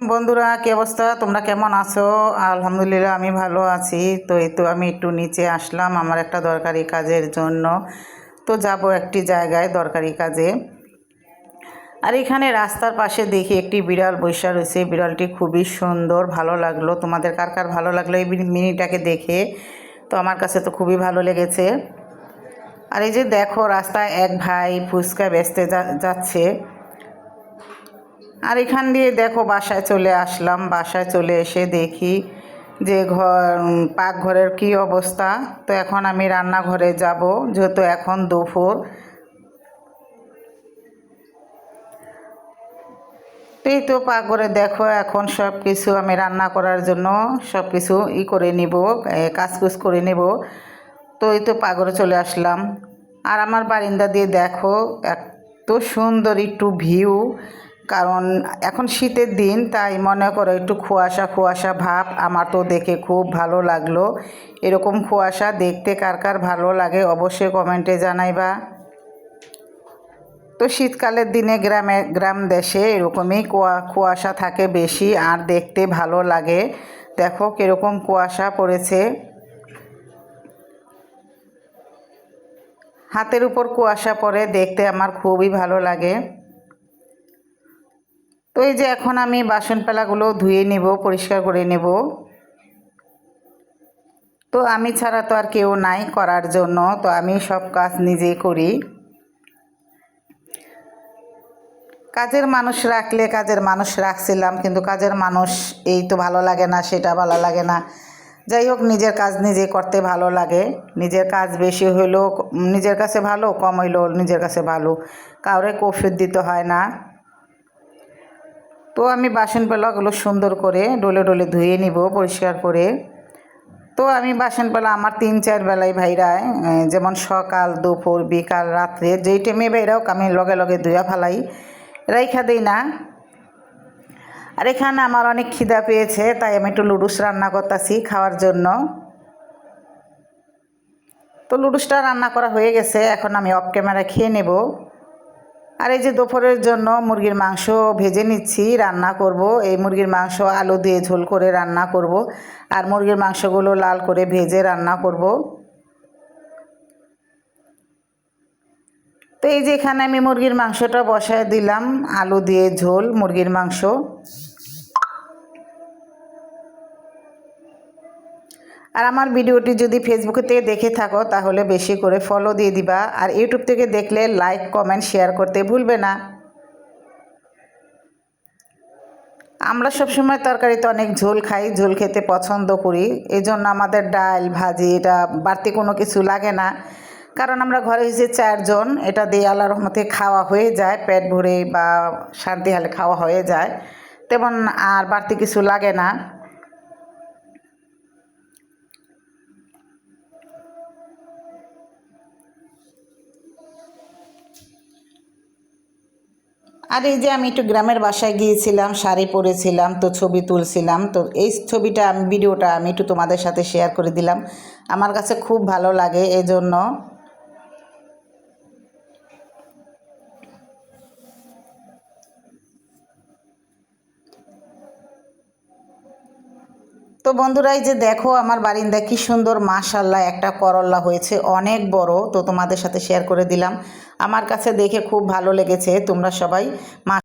বন্ধুরা, কি অবস্থা? তোমরা কেমন আছো? আলহামদুলিল্লাহ, আমি ভালো আছি। তো এই তো আমি একটু নিচে আসলাম আমার একটা দরকারি কাজের জন্য। তো যাব একটি জায়গায় দরকারি কাজে। আর এখানে রাস্তার পাশে দেখি একটি বিড়াল বৈশা রয়েছে। বিড়ালটি খুবই সুন্দর, ভালো লাগল। তোমাদের কার কার ভালো লাগল এই মিনিটাকে দেখে? তো আমার কাছে তো খুবই ভালো লেগেছে। আর এই যে দেখো, রাস্তায় এক ভাই ফুচকা বেচতে যাচ্ছে। আর এখান দিয়ে দেখো বাসায় চলে আসলাম। বাসায় চলে এসে দেখি যে ঘর পাকঘরের কি অবস্থা। তো এখন আমি রান্নাঘরে যাব, যেহেতু এখন দুপুর। এই তো পাকঘরে দেখো, এখন সব কিছু আমি রান্না করার জন্য সব কিছু ই করে নিব কাজকুজ করে নেব। তো এই তো পাকঘরে চলে আসলাম। আর আমার বারিন্দা দিয়ে দেখো, এত সুন্দর একটু ভিউ। কারণ এখন শীতের দিন, তাই মনে করো একটু কুয়াশা কুয়াশা ভাব। আমার তো দেখে খুব ভালো লাগল। এরকম কুয়াশা দেখতে কার কার ভালো লাগে অবশ্যই কমেন্টে জানাইবা। তো শীতকালের দিনে গ্রামে, গ্রাম দেশে এরকমই কুয়া, কুয়াশা থাকে বেশি আর দেখতে ভালো লাগে। দেখো কীরকম কুয়াশা পড়েছে। হাতের উপর কুয়াশা পড়ে, দেখতে আমার খুবই ভালো লাগে। তো এই যে এখন আমি বাসন পেলাগুলো ধুয়ে নেব, পরিষ্কার করে নেব। তো আমি ছাড়া তো আর কেউ নাই করার জন্য, তো আমি সব কাজ নিজেই করি। কাজের মানুষ রাখলে কাজের মানুষ রাখছিলাম, কিন্তু কাজের মানুষ এই তো ভালো লাগে না, সেটা ভালো লাগে না। যাই হোক, নিজের কাজ নিজে করতে ভালো লাগে। নিজের কাজ বেশি হইলেও, নিজের কাছে ভালো, কম হইলেও নিজের কাছে ভালো। কাউরে কফির দিতে হয় না। তো আমি বাসন পেলাগুলো সুন্দর করে ডলে ডলে ধুয়ে নিব, পরিষ্কার করে। তো আমি বাসন পেলা আমার তিন চার বেলায় ভাইরায় যেমন সকাল, দুপুর, বিকাল, রাত্রে, যেই টাইমে বেরাও আমি লগে লগে ধুয়া ফেলাই, রাইখা দিই না। আর এখানে আমার অনেক খিদা পেয়েছে, তাই আমি একটু লুডুস রান্না করতেছি খাওয়ার জন্য। তো লুডুসটা রান্না করা হয়ে গেছে, এখন আমি অফ ক্যামেরা খেয়ে নেব। আর এই যে দুপুরের জন্য মুরগির মাংস ভেজে নিচ্ছি, রান্না করব। এই মুরগির মাংস আলু দিয়ে ঝোল করে রান্না করব। আর মুরগির মাংসগুলো লাল করে ভেজে রান্না করব। তো এই যে এখানে আমি মুরগির মাংসটা বসায় দিলাম, আলু দিয়ে ঝোল, মুরগির মাংস। আর আমার ভিডিওটি যদি ফেসবুকে থেকে দেখে থাকো, তাহলে বেশি করে ফলো দিয়ে দিবা। আর ইউটিউব থেকে দেখলে লাইক কমেন্ট শেয়ার করতে ভুলবে না। আমরা সবসময় তরকারিতে অনেক ঝোল খাই, ঝোল খেতে পছন্দ করি। এই জন্য আমাদের ডাল, ভাজি, এটা বাড়তি কোনো কিছু লাগে না। কারণ আমরা ঘরে হয়েছে চারজন, এটা দিয়ে আল্লাহ রহমতে খাওয়া হয়ে যায়, পেট ভরে বা শান্তি হালে খাওয়া হয়ে যায়। তেমন আর বাড়তি কিছু লাগে না। আর এই যে আমি একটু গ্রামের বাসায় গিয়েছিলাম, শাড়ি পরেছিলাম, তো ছবি তুলছিলাম, তো এই ছবিটা আমি ভিডিওটা আমি একটু তোমাদের সাথে শেয়ার করে দিলাম। আমার কাছে খুব ভালো লাগে এই জন্য তো বন্ধুরা, এই যে দেখো আমার বারিন্দা কি সুন্দর মাশাল্লাহ একটা করল্লা হয়েছে, অনেক বড়। তো তোমাদের সাথে শেয়ার করে দিলাম। আমার কাছে দেখে খুব ভালো লেগেছে, তোমরা সবাই মা